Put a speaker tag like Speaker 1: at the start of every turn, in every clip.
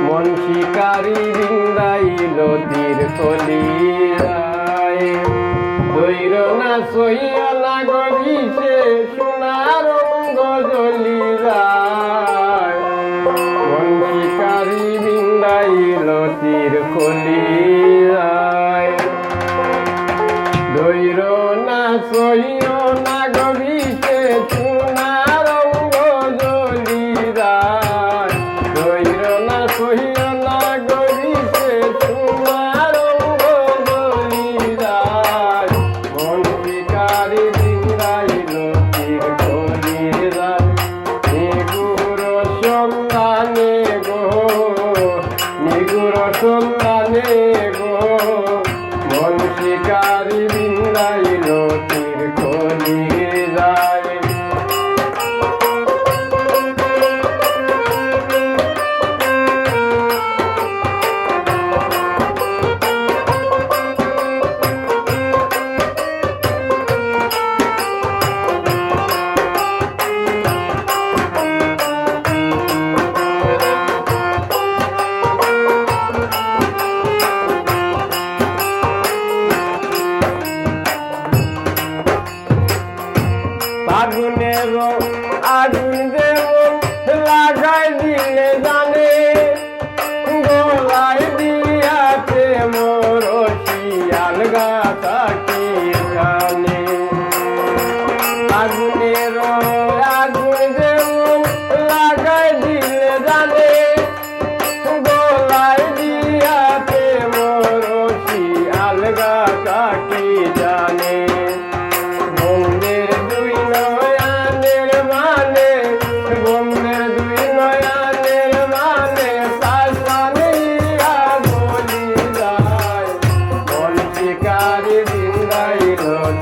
Speaker 1: মন শিকারি বিন্দাইল তীর কলিয়ায় না সইয় না গরিষে সোনার অঙ্গ মন শিকারি বিন্দাইল তীর কলিয়ায় দৈর না সইয় না গো মন শিকারি বিন্দাইল আগুনের আগুন দেব লাগাই দিলে জানে। গলাই দিয়াছে মোর শিয়াল গাছা কি জানে? আগুনের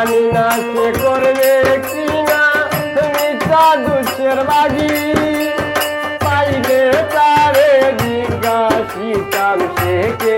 Speaker 1: জানি না সে করবে কি না মিথ্যা দুঃখের বাজি পাইবে তারে জিজ্ঞাসিতাম সে কে?